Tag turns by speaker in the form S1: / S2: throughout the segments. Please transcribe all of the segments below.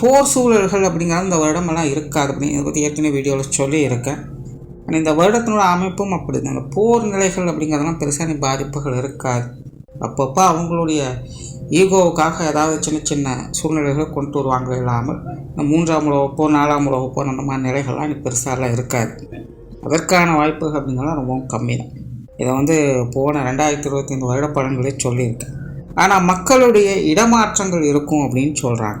S1: போர் சூழல்கள் அப்படிங்கிறது இந்த வருடமெல்லாம் இருக்காது அப்படின்னு இதை பற்றி ஏற்கனவே வீடியோவில் சொல்லியிருக்கேன். ஆனால் இந்த வருடத்தினோட அமைப்பும் அப்படி தான் போர் நிலைகள் அப்படிங்கிறதெல்லாம் பெருசாக பாதிப்புகள் இருக்காது. அப்பப்போ அவங்களுடைய ஈகோவுக்காக ஏதாவது சின்ன சின்ன சூழ்நிலைகளை கொண்டு வருவாங்க இல்லாமல் இந்த மூன்றாம் உழவப்போ நாலாம் உழவப்போ அந்த மாதிரி நிலைகள்லாம் இனி பெருசாலாம் இருக்காது. அதற்கான வாய்ப்புகள் அப்படிங்கிறது ரொம்பவும் கம்மி தான் இதை வந்து போன ரெண்டாயிரத்தி இருபத்தி ஐந்து வருட பலன்களே சொல்லியிருக்கேன் ஆனால் மக்களுடைய இடமாற்றங்கள் இருக்கும் அப்படின்னு சொல்கிறாங்க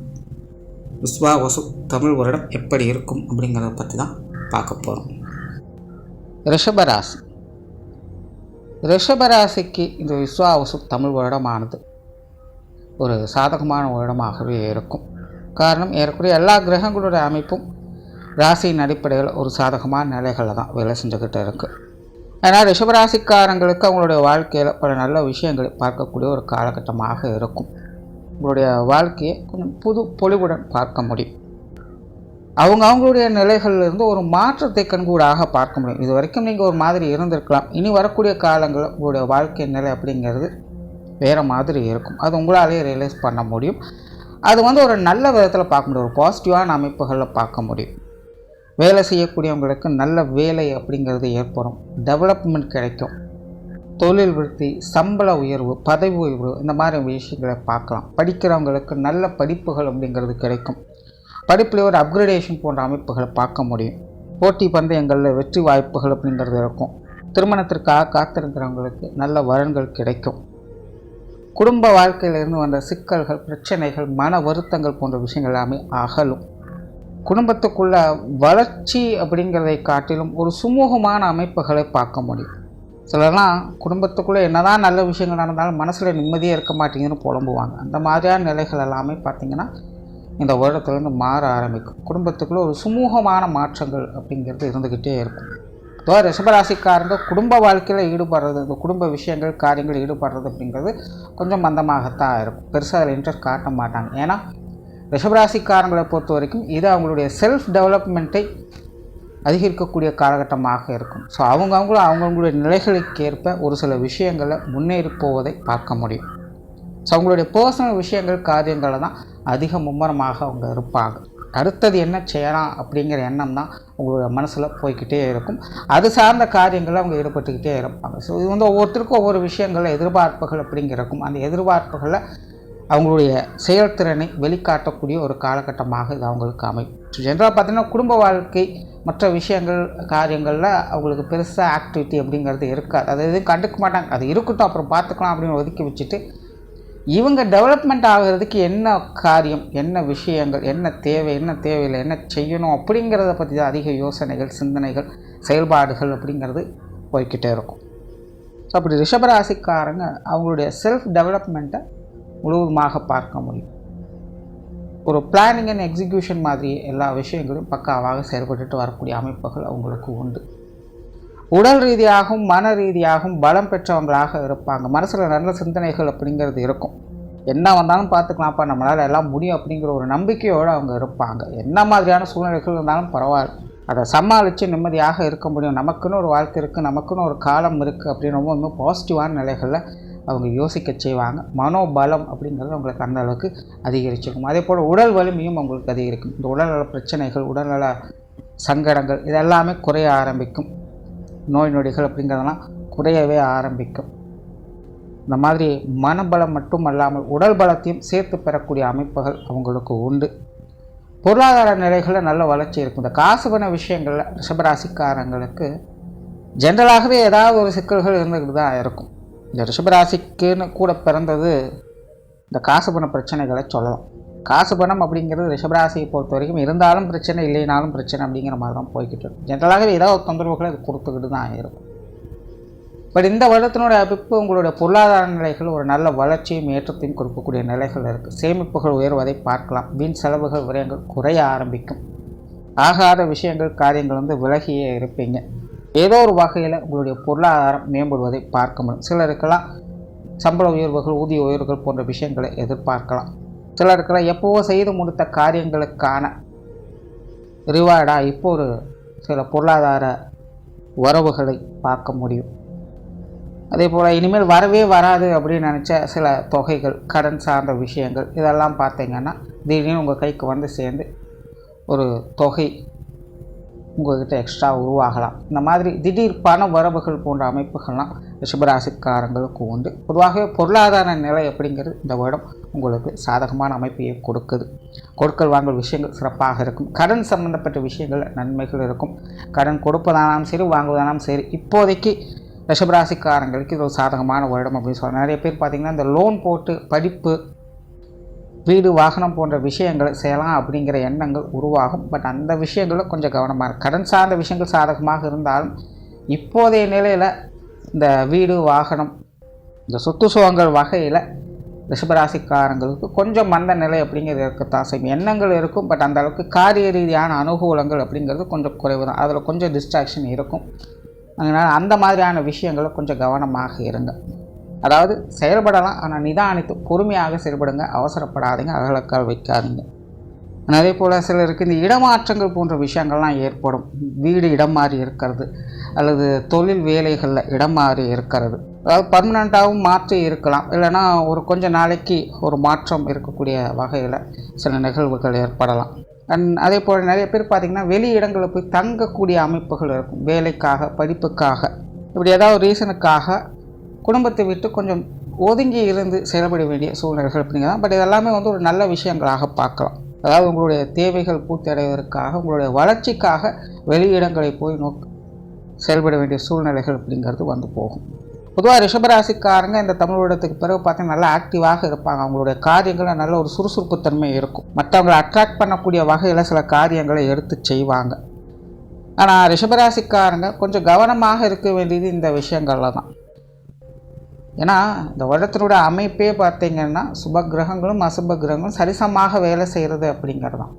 S1: விஸ்வா வசு தமிழ் வருடம் எப்படி இருக்கும் அப்படிங்கிறத பற்றி தான் பார்க்க போகிறோம் ரிஷபராசி. ரிஷபராசிக்கு இந்த விஸ்வாவசு தமிழ் வருடமானது ஒரு சாதகமான வருடமாகவே இருக்கும். காரணம் ஏறக்குறைய எல்லா கிரகங்களுடைய அமைப்பும் ராசியின் அடிப்படையில் ஒரு சாதகமான நிலைகளில் தான் வேலை செஞ்சுக்கிட்டு இருக்குது ஏன்னா ரிஷபராசிக்காரங்களுக்கு அவங்களுடைய வாழ்க்கையில் பல நல்ல விஷயங்களை பார்க்கக்கூடிய ஒரு காலகட்டமாக இருக்கும். உங்களுடைய வாழ்க்கையை கொஞ்சம் புது பொலிவுடன் பார்க்க முடியும். அவங்க அவங்களுடைய நிலைகளிலிருந்து ஒரு மாற்றத்தை கண்கூடாக பார்க்க முடியும். இது வரைக்கும் நீங்கள் ஒரு மாதிரி இருந்திருக்கலாம். இனி வரக்கூடிய காலங்களில் உங்களுடைய வாழ்க்கை நிலை அப்படிங்கிறது வேறு மாதிரி இருக்கும். அது உங்களாலேயே ரியலைஸ் பண்ண முடியும். அது வந்து ஒரு நல்ல விதத்தில் பார்க்க முடியும். ஒரு பாசிட்டிவான அமைப்புகளில் பார்க்க முடியும். வேலை செய்யக்கூடியவங்களுக்கு நல்ல வேலை அப்படிங்கிறது ஏற்படும். டெவலப்மெண்ட் கிடைக்கும். தொழில் விருத்தி சம்பள உயர்வு பதவி உயர்வு இந்த மாதிரி விஷயங்களை பார்க்கலாம். படிக்கிறவங்களுக்கு நல்ல படிப்புகள் அப்படிங்கிறது கிடைக்கும். படிப்பில் ஒரு அப்கிரேடேஷன் போன்ற அமைப்புகளை பார்க்க முடியும். போட்டி பந்தயங்களில் வெற்றி வாய்ப்புகள் அப்படிங்கிறது இருக்கும். திருமணத்திற்காக காத்திருக்கிறவங்களுக்கு நல்ல வரன்கள் கிடைக்கும். குடும்ப வாழ்க்கையிலிருந்து வந்த சிக்கல்கள் பிரச்சனைகள் மன வருத்தங்கள் போன்ற விஷயங்கள் எல்லாமே அகலும். குடும்பத்துக்குள்ள வளர்ச்சி அப்படிங்கிறதை காட்டிலும் ஒரு சுமூகமான அமைப்புகளை பார்க்க முடியும். சிலர்லாம் குடும்பத்துக்குள்ளே என்னதான் நல்ல விஷயங்கள் நடந்தாலும் மனசில் நிம்மதியாக இருக்க மாட்டேங்குதுன்னு புலம்புவாங்க. அந்த மாதிரியான நிலைகள் எல்லாமே பார்த்திங்கன்னா இந்த வருடத்துலேருந்து மாற ஆரம்பிக்கும். குடும்பத்துக்குள்ளே ஒரு சுமூகமான மாற்றங்கள் அப்படிங்கிறது இருந்துக்கிட்டே இருக்கும். இதோ ரிஷபராசிக்காரங்க குடும்ப வாழ்க்கையில் ஈடுபடுறது இந்த குடும்ப விஷயங்கள் காரியங்கள் ஈடுபடுறது அப்படிங்கிறது கொஞ்சம் மந்தமாகத்தான் இருக்கும். பெருசாக அதில் இன்ட்ரெஸ்ட் காட்ட மாட்டாங்க. ஏன்னா ரிஷபராசிக்காரங்களை பொறுத்த வரைக்கும் இது அவங்களுடைய செல்ஃப் டெவலப்மெண்ட்டை அதிகரிக்கக்கூடிய காலகட்டமாக இருக்கும். ஸோ அவங்க அவங்களும் அவங்களுடைய நிலைகளுக்கு ஏற்ப ஒரு சில விஷயங்களை முன்னேறி போவதை பார்க்க முடியும். ஸோ அவங்களுடைய பர்சனல் விஷயங்கள் காரியங்களை தான் அதிக மும்முரமாக அவங்க இருப்பாங்க. அடுத்தது என்ன செய்யலாம் அப்படிங்கிற எண்ணம் தான் உங்களோட மனசில் போய்கிட்டே இருக்கும். அது சார்ந்த காரியங்களில் அவங்க ஈடுபட்டுக்கிட்டே இருப்பாங்க. ஸோ இது வந்து ஒவ்வொருத்தருக்கும் ஒவ்வொரு விஷயங்களில் எதிர்பார்ப்புகள் அப்படிங்கிறக்கும் அந்த எதிர்பார்ப்புகளை அவங்களுடைய செயல்திறனை வெளிக்காட்டக்கூடிய ஒரு காலகட்டமாக இது அவங்களுக்கு அமையும். ஜென்ரலாக பார்த்திங்கன்னா குடும்ப வாழ்க்கை மற்ற விஷயங்கள் காரியங்களில் அவங்களுக்கு பெருசாக ஆக்டிவிட்டி அப்படிங்கிறது இருக்காது. அது எதுவும் கண்டுக்க மாட்டாங்க. அது இருக்கட்டும் அப்புறம் பார்த்துக்கலாம் அப்படின்னு ஒதுக்கி வச்சுட்டு இவங்க டெவலப்மெண்ட் ஆகிறதுக்கு என்ன காரியம் என்ன விஷயங்கள் என்ன தேவை என்ன தேவையில்லை என்ன செய்யணும் அப்படிங்கிறத பற்றி தான் அதிக யோசனைகள் சிந்தனைகள் செயல்பாடுகள் அப்படிங்கிறது போய்கிட்டே இருக்கும். ஸோ அப்படி ரிஷபராசிக்காரங்க அவங்களுடைய செல்ஃப் டெவலப்மெண்ட்டை முழுவதுமாக பார்க்க முடியும். ஒரு பிளானிங் அண்ட் எக்ஸிக்யூஷன் மாதிரி எல்லா விஷயங்களும் பக்காவாக செயல்பட்டுட்டு வரக்கூடிய அமைப்புகள் அவங்களுக்கு உண்டு. உடல் ரீதியாகவும் மன ரீதியாகவும் பலம் பெற்றவங்களாக இருப்பாங்க. மனசில் நல்ல சிந்தனைகள் அப்படிங்கிறது இருக்கும். என்ன வந்தாலும் பார்த்துக்கலாம்ப்பா நம்மளால் எல்லாம் முடியும் அப்படிங்கிற ஒரு நம்பிக்கையோடு அவங்க இருப்பாங்க. என்ன மாதிரியான சூழ்நிலைகள் இருந்தாலும் பரவாயில்ல. அதை சமாளித்து நிம்மதியாக இருக்க முடியும். நமக்குன்னு ஒரு வாழ்க்கை இருக்குது நமக்குன்னு ஒரு காலம் இருக்குது அப்படின்னு ரொம்ப இன்னும் பாசிட்டிவான நிலைகளில் அவங்க யோசிக்க செய்வாங்க. மனோபலம் அப்படிங்கிறது அவங்களுக்கு அந்த அளவுக்கு அதிகரிச்சிருக்கும். அதே போல் உடல் வலிமையும் அவங்களுக்கு அதிகரிக்கும். இந்த உடல்நல பிரச்சனைகள் உடல்நல சங்கடங்கள் இதெல்லாமே குறைய ஆரம்பிக்கும். நோய் நொடிகள் அப்படிங்கிறதெல்லாம் குறையவே ஆரம்பிக்கும். இந்த மாதிரி மனபலம் மட்டும் அல்லாமல் உடல் பலத்தையும் சேர்த்து பெறக்கூடிய அமைப்புகள் அவங்களுக்கு உண்டு. பொருளாதார நிலைகளில் நல்ல வளர்ச்சி இருக்கும். இந்த காசு பண விஷயங்களில் ரிஷபராசிக்காரங்களுக்கு ஜென்ரலாகவே ஏதாவது ஒரு சிக்கல்கள் இருந்துக்கிட்டு தான் இருக்கும். இந்த ரிஷபராசிக்குன்னு கூட பிறந்தது இந்த காசு பண பிரச்சனைகளை சொல்லலாம். காசு பணம் அப்படிங்கிறது ரிஷபராசியை பொறுத்த வரைக்கும் இருந்தாலும் பிரச்சனை இல்லைனாலும் பிரச்சனை அப்படிங்கிற மாதிரி தான் போய்கிட்டு இருக்கும் ஜென்ரலாகவே ஏதாவது ஒரு தொந்தரவுகளை அது கொடுத்துக்கிட்டு தான் இருக்கும். பட் இந்த வருடத்தினுடைய அமைப்பு உங்களுடைய பொருளாதார நிலைகள் ஒரு நல்ல வளர்ச்சியும் ஏற்றத்தையும் கொடுக்கக்கூடிய நிலைகள் இருக்குது சேமிப்புகள் உயர்வதை பார்க்கலாம். வீண் செலவுகள் விரயங்கள் குறைய ஆரம்பிக்கும். ஆகாத விஷயங்கள் காரியங்கள் வந்து விலகியே இருப்பீங்க. ஏதோ ஒரு வகையில் உங்களுடைய பொருளாதாரம் மேம்படுவதை பார்க்க முடியும். சிலருக்கெல்லாம் சம்பள உயர்வுகள் ஊதிய உயர்வுகள் போன்ற விஷயங்களை எதிர்பார்க்கலாம். சிலருக்கெல்லாம் எப்போவோ செய்து முடித்த காரியங்களுக்கான ரிவார்டாக இப்போ ஒரு சில பொருளாதார வரவுகளை பார்க்க முடியும். அதே போல் இனிமேல் வரவே வராது அப்படின்னு நினச்ச சில தொகைகள் கடன் சார்ந்த விஷயங்கள் இதெல்லாம் பார்த்தீங்கன்னா திடீர்னு உங்கள் கைக்கு வந்து சேர்ந்து ஒரு தொகை உங்கள்கிட்ட எக்ஸ்ட்ரா உருவாகலாம். இந்த மாதிரி திடீர் பண வரவுகள் போன்ற அமைப்புகள்லாம் ரிஷபராசிக்காரங்களுக்கு உண்டு. பொதுவாகவே பொருளாதார நிலை அப்படிங்கிறது இந்த வருடம் உங்களுக்கு சாதகமான அமைப்பையே கொடுக்குது. கொடுக்கல் வாங்கல் விஷயங்கள் சிறப்பாக இருக்கும். கடன் சம்பந்தப்பட்ட விஷயங்கள் நன்மைகள் இருக்கும். கடன் கொடுப்பதானாலும் சரி வாங்குவதானாலும் சரி இப்போதைக்கு ரிஷபராசிக்காரங்களுக்கு இது ஒரு சாதகமான வருடம் அப்படின்னு சொல்லலாம். நிறைய பேர் பார்த்திங்கன்னா இந்த லோன் போட்டு படிப்பு வீடு வாகனம் போன்ற விஷயங்களை செய்யலாம் அப்படிங்கிற எண்ணங்கள் உருவாகும். பட் அந்த விஷயங்களில் கொஞ்சம் கவனமாக இருக்கும் கடன் சார்ந்த விஷயங்கள் சாதகமாக இருந்தாலும் இப்போதைய நிலையில் இந்த வீடு வாகனம் இந்த சொத்து சுகங்கள் வகையில் ரிஷபராசிக்காரங்களுக்கு கொஞ்சம் மந்த நிலை அப்படிங்கிறது இருக்கத்தான் செய்யும். எண்ணங்கள் இருக்கும் பட் அந்த அளவுக்கு காரிய ரீதியான அனுகூலங்கள் அப்படிங்கிறது கொஞ்சம் குறைவு தான். அதில் கொஞ்சம் டிஸ்ட்ராக்ஷன் இருக்கும். அதனால் அந்த மாதிரியான விஷயங்களை கொஞ்சம் கவனமாக இருங்க. அதாவது செயல்படலாம் ஆனால் நிதானித்து பொறுமையாக செயல்படுங்க அவசரப்படாதீங்க அகலக்கால் வைக்காதீங்க. அதே போல் சிலருக்கு இந்த இடமாற்றங்கள் போன்ற விஷயங்கள்லாம் ஏற்படும். வீடு இடம் மாறி இருக்கிறது அல்லது தொழில் வேலைகளில் இடம் மாறி இருக்கிறது. அதாவது பர்மனண்ட்டாகவும் மாற்றி இருக்கலாம். இல்லைன்னா ஒரு கொஞ்ச நாளைக்கு ஒரு மாற்றம் இருக்கக்கூடிய வகையில் சில நிகழ்வுகள் ஏற்படலாம். அண்ட் அதே போல் நிறைய பேர் பார்த்திங்கன்னா வெளி இடங்களில் போய் தங்கக்கூடிய அமைப்புகள் இருக்கும். வேலைக்காக படிப்புக்காக. இப்படி ஏதாவது ரீசனுக்காக குடும்பத்தை விட்டு கொஞ்சம் ஒதுங்கி இருந்து செயல்பட வேண்டிய சூழ்நிலைகள் அப்படிங்கிறதான் பட் இதெல்லாமே வந்து ஒரு நல்ல விஷயங்களாக பார்க்கலாம். அதாவது உங்களுடைய தேவைகள் பூர்த்தி அடைவதற்காக உங்களுடைய வளர்ச்சிக்காக வெளியிடங்களை போய் நோக்கி செயல்பட வேண்டிய சூழ்நிலைகள் அப்படிங்கிறது வந்து போகும். பொதுவாக ரிஷபராசிக்காரங்க இந்த தமிழ் வருடத்துக்கு பிறகு பார்த்தீங்கன்னா நல்லா ஆக்டிவாக இருப்பாங்க. அவங்களுடைய காரியங்களில் நல்ல ஒரு சுறுசுறுப்புத்தன்மை இருக்கும். மற்றவங்களை அட்ராக்ட் பண்ணக்கூடிய வகையில் சில காரியங்களை எடுத்து செய்வாங்க. ஆனால் ரிஷபராசிக்காரங்க கொஞ்சம் கவனமாக இருக்க வேண்டியது இந்த விஷயங்களில் தான் ஏன்னா இந்த வருடத்தினுடைய அமைப்பே பார்த்தீங்கன்னா சுப கிரகங்களும் அசுப கிரகங்களும் சரிசமாக வேலை செய்கிறது அப்படிங்கிறது தான்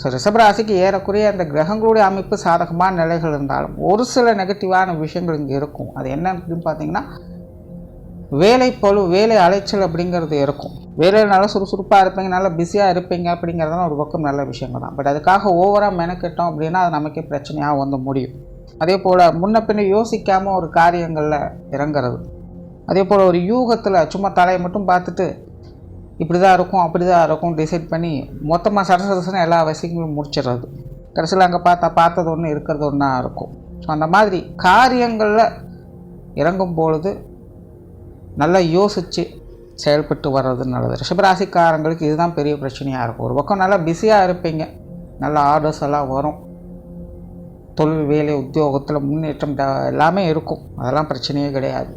S1: ஸோ ரிஷபராசிக்கு ஏறக்குறைய அந்த கிரகங்களுடைய அமைப்பு சாதகமான நிலைகள் இருந்தாலும் ஒரு சில நெகட்டிவான விஷயங்கள் இங்கே இருக்கும். அது என்ன அப்படின்னு பார்த்தீங்கன்னா வேலை பழு வேலை அலைச்சல் அப்படிங்கிறது இருக்கும். வேலையில் நல்லா சுறுசுறுப்பாக இருப்பீங்க நல்லா பிஸியாக இருப்பீங்க அப்படிங்கிறதுலாம் ஒரு பக்கம் நல்ல விஷயங்கள் தான் பட் அதுக்காக ஓவராக மெனக்கிட்டோம் அப்படின்னா அது நமக்கே பிரச்சனையாக வந்து முடியும். அதே போல் முன்ன பின்ன யோசிக்காமல் ஒரு காரியங்களில் இறங்குறது. அதே போல் ஒரு யூகத்தில் சும்மா தலையை மட்டும் பார்த்துட்டு இப்படி தான் இருக்கும் அப்படி தான் இருக்கும் டிசைட் பண்ணி மொத்தமாக சரசரசன எல்லா விஷயங்களும் முடிச்சிடுறது. கடைசியில் அங்கே பார்த்தா பார்த்தது ஒன்று இருக்கிறது ஒன்றா இருக்கும். ஸோ அந்த மாதிரி காரியங்களில் இறங்கும் பொழுது நல்லா யோசித்து செயல்பட்டு வர்றது நல்லது. ரிஷபராசிக்காரங்களுக்கு இதுதான் பெரிய பிரச்சனையாக இருக்கும். ஒரு பக்கம் நல்லா பிஸியாக இருப்பீங்க. நல்ல ஆர்டர்ஸ் எல்லாம் வரும். தொழில் வேலை உத்தியோகத்தில் முன்னேற்றம் எல்லாமே இருக்கும். அதெல்லாம் பிரச்சனையே கிடையாது.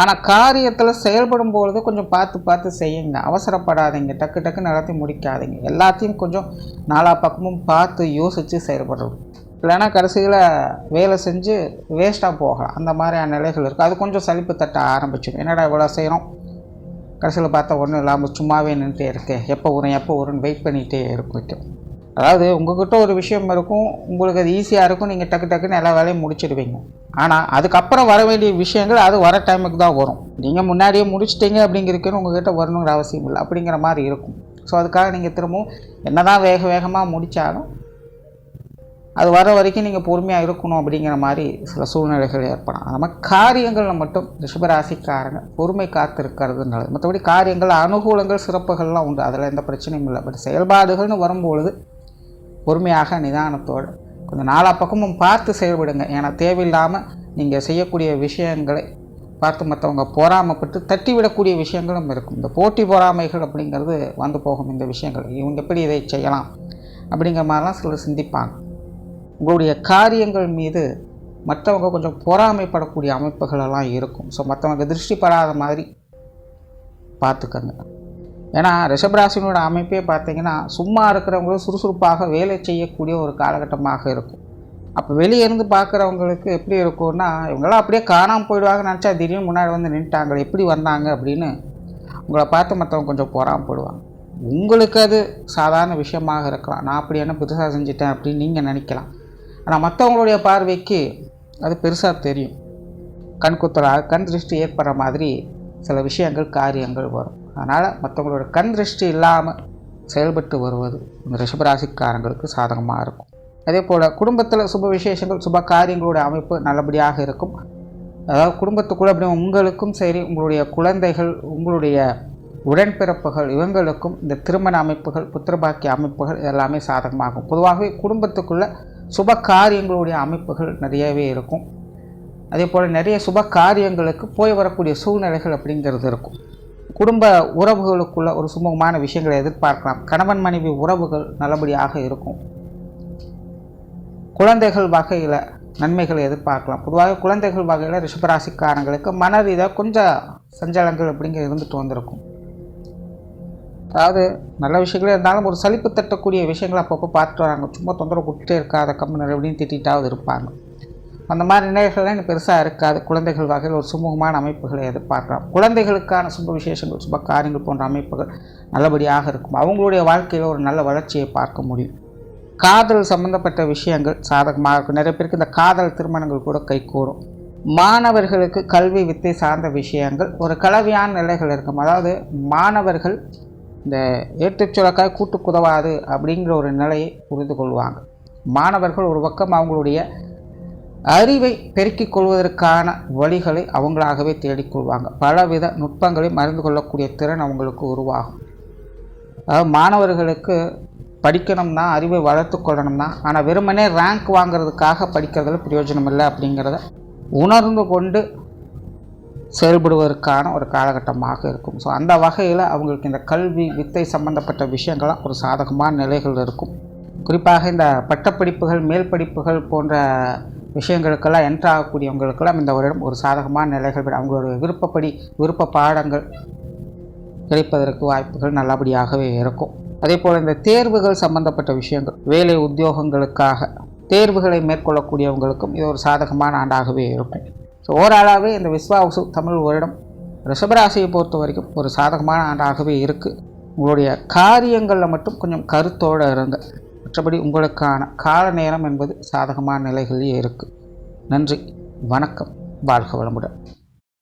S1: ஆனால் காரியத்தில் செயல்படும் பொழுது கொஞ்சம் பார்த்து பார்த்து செய்யுங்க. அவசரப்படாதீங்க. டக்கு டக்கு நடத்தி முடிக்காதீங்க. எல்லாத்தையும் கொஞ்சம் நாலா பக்கமும் பார்த்து யோசித்து செயல்படுறது இல்லைன்னா கடைசியில் வேலை செஞ்சு வேஸ்ட்டாக போகலாம். அந்த மாதிரியான நிலைகள் இருக்குது அது கொஞ்சம் சலிப்பு தட்ட ஆரம்பிச்சிடும். என்னடா இவ்வளோ செய்கிறோம் கடைசியில் பார்த்தா ஒன்றும் இல்லாமல் சும்மாவே நின்றுட்டே இருக்கேன். எப்போ வரும் எப்போ வரும்னு வெயிட் பண்ணிகிட்டே இருக்கும் அதாவது உங்கள்கிட்ட ஒரு விஷயம் இருக்கும் உங்களுக்கு அது ஈஸியாக இருக்கும் நீங்கள் டக்கு டக்குன்னு எல்லா வேலையும் முடிச்சிடுவீங்க. ஆனால் அதுக்கப்புறம் வர வேண்டிய விஷயங்கள் அது வர டைமுக்கு தான் வரும். நீங்கள் முன்னாடியே முடிச்சிட்டீங்க அப்படிங்கிறதுக்குன்னு உங்கள்கிட்ட வரணுங்கிற அவசியம் இல்லை. அப்படிங்கிற மாதிரி இருக்கும். ஸோ அதுக்காக நீங்கள் திரும்பவும் என்ன தான் வேக வேகமாக முடித்தாலும் அது வர வரைக்கும் நீங்கள் பொறுமையாக இருக்கணும் அப்படிங்கிற மாதிரி சில சூழ்நிலைகள் ஏற்படும் நம்ம மாதிரி காரியங்களில் மட்டும் ரிஷபராசிக்காரங்க பொறுமை காத்திருக்கிறதுனால நல்லது. மற்றபடி காரியங்கள் அனுகூலங்கள் சிறப்புகள்லாம் உண்டு. அதில் எந்த பிரச்சனையும் இல்லை. பட் செயல்பாடுகள்னு வரும்பொழுது பொறுமையாக நிதானத்தோடு கொஞ்சம் நாலா பக்கமும் பார்த்து செயல்படுங்க. ஏன்னா தேவையில்லாமல் நீங்கள் செய்யக்கூடிய விஷயங்களை பார்த்து மற்றவங்க பொறாமப்பட்டு தட்டி விடக்கூடிய விஷயங்களும் இருக்கும். இந்த போட்டி பொறாமைகள் அப்படிங்கிறது வந்து போகும் இந்த விஷயங்கள். இவங்க எப்படி இதை செய்யலாம் அப்படிங்கிற மாதிரிலாம் சிலர் சிந்திப்பாங்க. உங்களுடைய காரியங்கள் மீது மற்றவங்க கொஞ்சம் பொறாமைப்படக்கூடிய அமைப்புகளெல்லாம் இருக்கும். ஸோ மற்றவங்க திருஷ்டி படாத மாதிரி பார்த்துக்கங்க. ஏன்னா ரிஷபராசினோட அமைப்பே பார்த்திங்கன்னா சும்மா இருக்கிறவங்களும் சுறுசுறுப்பாக வேலை செய்யக்கூடிய ஒரு காலகட்டமாக இருக்கும். அப்போ வெளியே இருந்து பார்க்குறவங்களுக்கு எப்படி இருக்கும்னா இவங்களாம் அப்படியே காணாமல் போயிடுவாங்க நினச்சா திடீர்னு முன்னாடி வந்து நின்ட்டாங்க எப்படி வந்தாங்க அப்படின்னு உங்களை பார்த்து மற்றவங்க கொஞ்சம் போடுவாங்க. உங்களுக்கு அது சாதாரண விஷயமாக இருக்கலாம். நான் அப்படி என்ன பெருசாக செஞ்சுட்டேன் அப்படின்னு நீங்கள் நினைக்கலாம். ஆனால் மற்றவங்களுடைய பார்வைக்கு அது பெருசாக தெரியும். கண் குத்தலாக கண் திருஷ்டி ஏற்படுற மாதிரி சில விஷயங்கள் காரியங்கள் வரும். அதனால் மற்றவங்களோட கண் திருஷ்டி இல்லாமல் செயல்பட்டு வருவது இந்த ரிஷபராசிக்காரங்களுக்கு சாதகமாக இருக்கும். அதே போல் குடும்பத்தில் சுப விசேஷங்கள் சுப காரியங்களுடைய அமைப்பு நல்லபடியாக இருக்கும். அதாவது குடும்பத்துக்குள்ள அப்படி உங்களுக்கும் சரி உங்களுடைய குழந்தைகள் உங்களுடைய உடன்பிறப்புகள் இவங்களுக்கும் இந்த திருமண அமைப்புகள் புத்திரபாக்கிய அமைப்புகள் எல்லாமே சாதகமாகும். பொதுவாகவே குடும்பத்துக்குள்ளே சுப காரியங்களுடைய அமைப்புகள் நிறையவே இருக்கும். அதே போல் நிறைய சுப காரியங்களுக்கு போய் வரக்கூடிய சூழ்நிலைகள் அப்படிங்கிறது இருக்கும். குடும்ப உறவுகளுக்குள்ள ஒரு சுமூகமான விஷயங்களை எதிர்பார்க்கலாம். கணவன் மனைவி உறவுகள் நல்லபடியாக இருக்கும். குழந்தைகள் வகையில் நன்மைகளை எதிர்பார்க்கலாம். பொதுவாக குழந்தைகள் வகையில் ரிஷபராசிக்காரங்களுக்கு மன ரீதியாக கொஞ்சம் சஞ்சலங்கள் அப்படிங்கிற இருந்துட்டு வந்திருக்கும். அதாவது நல்ல விஷயங்களே இருந்தாலும் ஒரு சலிப்பு தட்டக்கூடிய விஷயங்களை அப்பப்போ பார்த்துட்டு வராங்க. சும்மா தொந்தரவு கொடுத்துட்டே இருக்காத கம்பெனி அப்படின்னு திட்டாவது இருப்பாங்க. அந்த மாதிரி நிலைகள்லாம் எனக்கு பெருசாக இருக்காது. குழந்தைகள் வகையில் ஒரு சுமூகமான அமைப்புகளை எதிர்பார்க்கலாம். குழந்தைகளுக்கான சுப விசேஷங்கள் சுப காரியங்கள் போன்ற அமைப்புகள் நல்லபடியாக இருக்கும். அவங்களுடைய வாழ்க்கையில் ஒரு நல்ல வளர்ச்சியை பார்க்க முடியும். காதல் சம்பந்தப்பட்ட விஷயங்கள் சாதகமாக இருக்கும். நிறைய பேருக்கு இந்த காதல் திருமணங்கள் கூட கைகூடும் மாணவர்களுக்கு கல்வி வித்தை சார்ந்த விஷயங்கள் ஒரு கலவையான நிலைகள் இருக்கும். அதாவது மாணவர்கள் இந்த ஏற்றுச்சுரக்காய் கூட்டுக்குதவாது அப்படிங்கிற ஒரு நிலையை புரிந்து கொள்வாங்க. மாணவர்கள் ஒரு பக்கம் அவங்களுடைய அறிவை பெருக்கிக் கொள்வதற்கான வழிகளை அவங்களாகவே தேடிக்கொள்வாங்க பலவித நுட்பங்களை மறந்து கொள்ளக்கூடிய திறன் அவங்களுக்கு உருவாகும். அதாவது மாணவர்களுக்கு படிக்கணும்னா அறிவை வளர்த்து கொள்ளணும்னா ஆனால் வெறுமனே ரேங்க் வாங்குறதுக்காக படிக்கிறதுல பிரயோஜனம் இல்லை அப்படிங்கிறத உணர்ந்து கொண்டு செயல்படுவதற்கான ஒரு காலகட்டமாக இருக்கும். ஸோ அந்த வகையில் அவங்களுக்கு இந்த கல்வி வித்தை சம்பந்தப்பட்ட விஷயங்கள்லாம் ஒரு சாதகமான நிலைகள் இருக்கும். குறிப்பாக இந்த பட்டப்படிப்புகள் மேல் படிப்புகள் போன்ற விஷயங்களுக்கெல்லாம் என்ட்ரு ஆகக்கூடியவங்களுக்கெல்லாம் இந்த வருடம் ஒரு சாதகமான நிலைகள் பெறும். அவங்களுடைய விருப்பப்படி விருப்ப பாடங்கள் கிடைப்பதற்கு வாய்ப்புகள் நல்லபடியாகவே இருக்கும். அதே போல் இந்த தேர்வுகள் சம்பந்தப்பட்ட விஷயங்கள் வேலை உத்தியோகங்களுக்காக தேர்வுகளை மேற்கொள்ளக்கூடியவங்களுக்கும் இது ஒரு சாதகமான ஆண்டாகவே இருக்கும். ஸோ ஓவராலாகவே இந்த விஸ்வாசு தமிழ் வருடம் ரிஷபராசியை பொறுத்த வரைக்கும் ஒரு சாதகமான ஆண்டாகவே இருக்குது உங்களுடைய காரியங்களில் மட்டும் கொஞ்சம் கருத்தோடு இருங்க. மற்றபடி உங்களுக்கான கால நேரம் என்பது சாதகமான நிலைகளிலே இருக்குது நன்றி. வணக்கம். வாழ்க வளமுடன்.